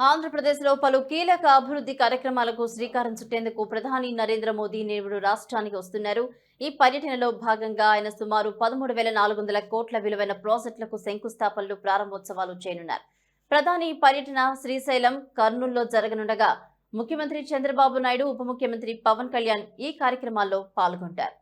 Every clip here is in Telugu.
ఆంధ్రప్రదేశ్లో పలు కీలక అభివృద్ధి కార్యక్రమాలకు శ్రీకారం చుట్టేందుకు ప్రధాని నరేంద్ర మోదీ నేడు రాష్ట్రానికి వస్తున్నారు. ఈ పర్యటనలో భాగంగా ఆయన సుమారు పదమూడు వేల నాలుగు వందల కోట్ల విలువైన ప్రాజెక్టులకు శంకుస్థాపనలు ప్రారంభోత్సవాలు చేయనున్నారు. ప్రధాని పర్యటన శ్రీశైలం కర్నూల్లో జరగనుండగా ముఖ్యమంత్రి చంద్రబాబు నాయుడు ఉప ముఖ్యమంత్రి పవన్ కళ్యాణ్ ఈ కార్యక్రమాల్లో పాల్గొంటారు.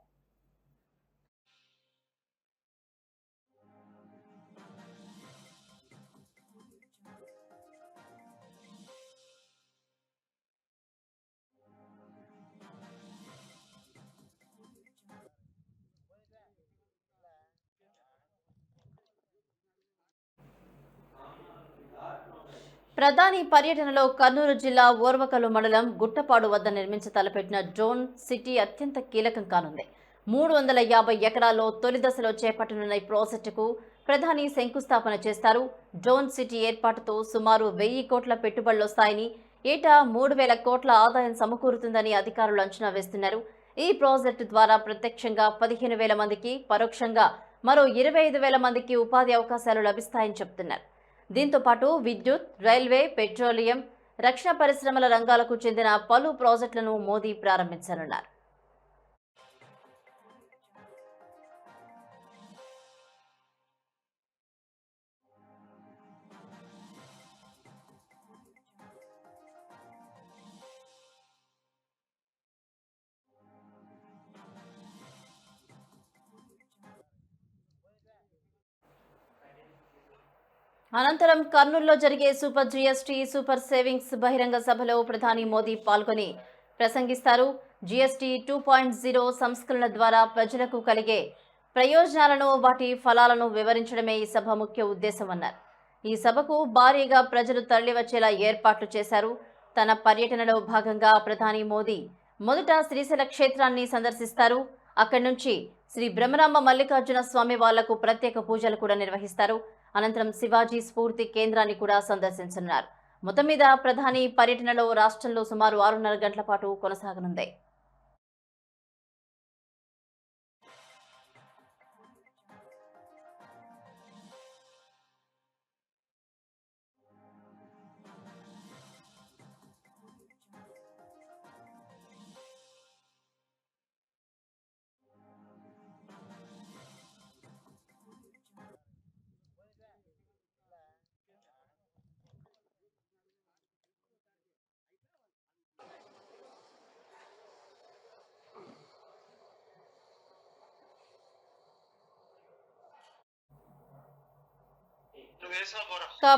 ప్రధాని పర్యటనలో కర్నూలు జిల్లా ఓర్వకలు మండలం గుట్టపాడు వద్ద నిర్మించ తలపెట్టిన డ్రోన్ సిటీ అత్యంత కీలకం కానుంది. మూడు వందల యాభై ఎకరాల్లో తొలి దశలో చేపట్టనున్న ఈ ప్రాజెక్టుకు ప్రధాని శంకుస్థాపన చేస్తారు. డ్రోన్ సిటీ ఏర్పాటుతో సుమారు వెయ్యి కోట్ల పెట్టుబడులు వస్తాయని ఏటా మూడు వేల కోట్ల ఆదాయం సమకూరుతుందని అధికారులు అంచనా వేస్తున్నారు. ఈ ప్రాజెక్టు ద్వారా ప్రత్యక్షంగా పదిహేను వేల మందికి పరోక్షంగా మరో ఇరవై ఐదు వేల మందికి ఉపాధి అవకాశాలు లభిస్తాయని చెబుతున్నారు. దీంతో పాటు విద్యుత్ రైల్వే పెట్రోలియం రక్షణ పరిశ్రమల రంగాలకు చెందిన పలు ప్రాజెక్టులను మోదీ ప్రారంభించనున్నారు. అనంతరం కర్నూలులో జరిగే సూపర్ జీఎస్టీ సూపర్ సేవింగ్స్ బహిరంగ సభలో ప్రధాని మోదీ పాల్గొని ప్రసంగిస్తారు. జీఎస్టీ టూ పాయింట్ జీరో సంస్కరణ ద్వారా ప్రజలకు కలిగే ప్రయోజనాలను వాటి ఫలాలను వివరించడమే ఈ సభ ముఖ్య ఉద్దేశమన్నారు. ఈ సభకు భారీగా ప్రజలు తరలివచ్చేలా ఏర్పాట్లు చేశారు. తన పర్యటనలో భాగంగా ప్రధాని మోదీ మొదట శ్రీశైల క్షేత్రాన్ని సందర్శిస్తారు. అక్కడి నుంచి శ్రీ బ్రహ్మరామ మల్లికార్జున స్వామి వాళ్ళకు ప్రత్యేక పూజలు కూడా నిర్వహిస్తారు. అనంతరం శివాజీ స్ఫూర్తి కేంద్రాన్ని కూడా సందర్శించనున్నారు. మొత్తం మీద ప్రధాని పర్యటనలో రాష్ట్రంలో సుమారు ఆరున్నర గంటల పాటు కొనసాగనుంది.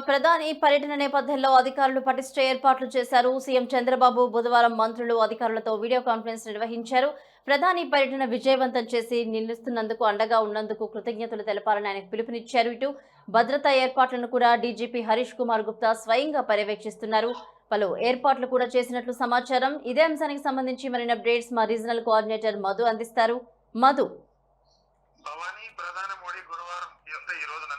ప్రధాని పర్యటన నేపథ్యంలో అధికారులు పటిష్ట ఏర్పాట్లు చేశారు. సీఎం చంద్రబాబు బుధవారం మంత్రులు అధికారులతో వీడియో కాన్ఫరెన్స్ నిర్వహించారు. ప్రధాని పర్యటన విజయవంతం చేసి నిలుస్తున్నందుకు అండగా ఉన్నందుకు కృతజ్ఞతలు తెలపాలని ఆయన పిలుపునిచ్చారు. ఇటు భద్రతా ఏర్పాట్లను కూడా డీజీపీ హరీష్ కుమార్ గుప్తా స్వయంగా పర్యవేక్షిస్తున్నారు. పలు ఏర్పాట్లు కూడా చేసినట్లు సమాచారం. ఇదే అంశానికి సంబంధించి మరిన్ని అప్డేట్స్ మా రీజనల్ కోఆర్డినేటర్ మధు అందిస్తారు. మధు. ప్రధాన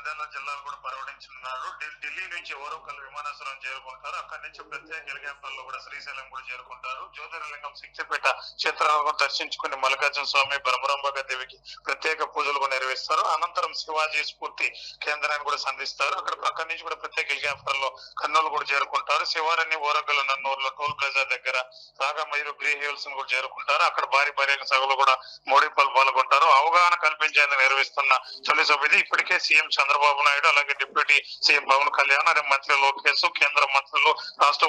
ఈ నంద్యాల జిల్లాలో కూడా పర్యటించనున్నారు ఢిల్లీ నుంచి ఓరోకల్ విమానాశ్రయం చేరుకుంటారు. అక్కడి నుంచి ప్రత్యేక హెలికాప్టర్లో కూడా శ్రీశైలం కూడా చేరుకుంటారు. జ్యోతిర్లింగం శిక్షపేట క్షేత్రాలను కూడా దర్శించుకుని మల్లికార్జున స్వామి బ్రహ్మరంభక దేవికి ప్రత్యేక పూజలు కూడా నిర్వహిస్తారు. అనంతరం శివాజీ స్ఫూర్తి కేంద్రాన్ని కూడా సంధిస్తారు. అక్కడ అక్కడి నుంచి కూడా ప్రత్యేక హెలికాప్టర్లో కర్నూలు కూడా చేరుకుంటారు. శివారిని ఓరగల్ నన్నూరులో టోల్ ప్లాజా దగ్గర రాగా మైరు గ్రీన్ హిల్స్ కూడా చేరుకుంటారు. అక్కడ భారీ పర్యటన సభలో కూడా మోడీ పాల్గొంటారు. అవగాహన కల్పించేందుకు నిర్వహిస్తున్న తొలి సభ ఇది ఇప్పటికే సీఎం చంద్రబాబు నాయుడు అలాగే డిప్యూటీ సీఎం పవన్ కళ్యాణ్ అదే మంత్రి లోకేష్ కేంద్ర మంత్రులు రాష్ట్ర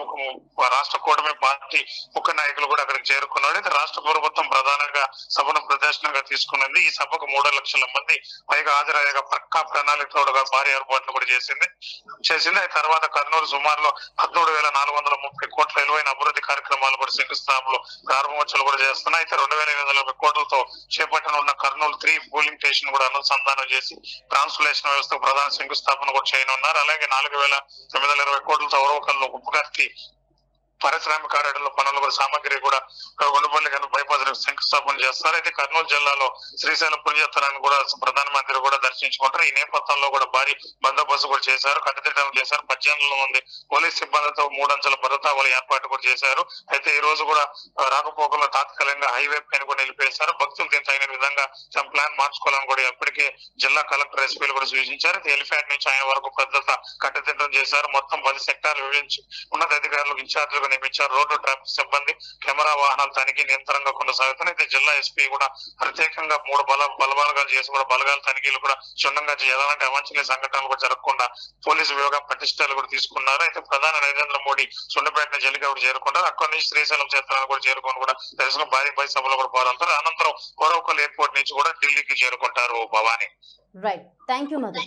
రాష్ట్ర కూటమి పార్టీ ముఖ్య నాయకులు కూడా అక్కడికి చేరుకున్నారు. అయితే రాష్ట్ర ప్రభుత్వం ప్రధానంగా సభను ప్రదర్శనగా తీసుకున్నది. ఈ సభకు మూడు లక్షల మంది పైగా హాజరయ్యాక పక్కా ప్రణాళికతోడుగా భారీ ఏర్పాట్లు కూడా చేసింది. చేసింది. ఆ తర్వాత కర్నూలు సుమారులో పద్మూడు వేల నాలుగు వందల ముప్పై కోట్ల విలువైన అభివృద్ధి కార్యక్రమం కార్యక్రమాలు కూడా శంకుస్థాపనలు ప్రారంభోత్సవాలు కూడా చేస్తున్నాయి. అయితే రెండు వేల ఎనిమిది వందల యాభై కోట్లతో చేపట్టనున్న కర్నూలు త్రీ పోలింగ్ స్టేషన్ కూడా అనుసంధానం చేసి ట్రాన్స్లేషన్ వ్యవస్థకు ప్రధాన శంకుస్థాపన కూడా చేయనున్నారు. అలాగే నాలుగు వేల తొమ్మిది వందల ఇరవై కోట్లతో ఓరవకల్లో ఉపకర్తి పారిశ్రామిక కారిడార్ల పనులు కూడా సామాగ్రి కూడా గుండెపల్లి కనుక బైపాస్ శంకుస్థాపన చేస్తారు. అయితే కర్నూలు జిల్లాలో శ్రీశైలం పుణ్యతనాన్ని కూడా ప్రధానమంత్రి కూడా దర్శించుకుంటారు. ఈ నేపథ్యంలో కూడా భారీ బందోబస్తు కూడా చేశారు. కట్టుదిట్టం చేశారు. పద్దెనిమిది మంది పోలీస్ సిబ్బందితో మూడంచెల భద్రతావళి ఏర్పాటు కూడా చేశారు. అయితే ఈ రోజు కూడా రాకపోకలో తాత్కాలికంగా హైవే పైన కూడా నిలిపేశారు. భక్తులు దీనికి తగిన విధంగా తమ ప్లాన్ మార్చుకోవాలని కూడా ఇప్పటికే జిల్లా కలెక్టర్ ఎస్పీలు కూడా సూచించారు. అయితే ఎలిఫాట్ నుంచి ఆయన వరకు భద్రత కట్టుదిట్టం చేశారు. మొత్తం పది సెక్టార్లు విభజించి ఉన్నతాధికారులకు ఇన్ఛార్జీలుగా నియమించారు. రోడ్డు ట్రాఫిక్ సిబ్బంది కెమెరా వాహనాల తనిఖీ నిరంతరంగా కొనసాగుతున్నాయి. అయితే జిల్లా ఎస్పీ కూడా ప్రత్యేకంగా మూడు బల బలబాలుగా చేసి కూడా బలగాల తనిఖీలు కూడా క్షుణ్ణంగా చేయాలంటే అవాంఛనీయ సంఘటనలు కూడా జరగకుండా పోలీసు విభాగం పటిష్టాలు కూడా తీసుకున్నారు. అయితే ప్రధాని నరేంద్ర మోడీ సుండపేట జల్లిగా కూడా చేరుకుంటారు. అక్కడి నుంచి శ్రీశైలం క్షేత్రాలు కూడా చేరుకొని కూడా దర్శనం భారీ భారీ సభలో కూడా పాల్గొంటారు. అనంతరం కోరవకల్ ఎయిర్పోర్ట్ నుంచి కూడా ఢిల్లీకి చేరుకుంటారు Bhavani. Right thank you Madhu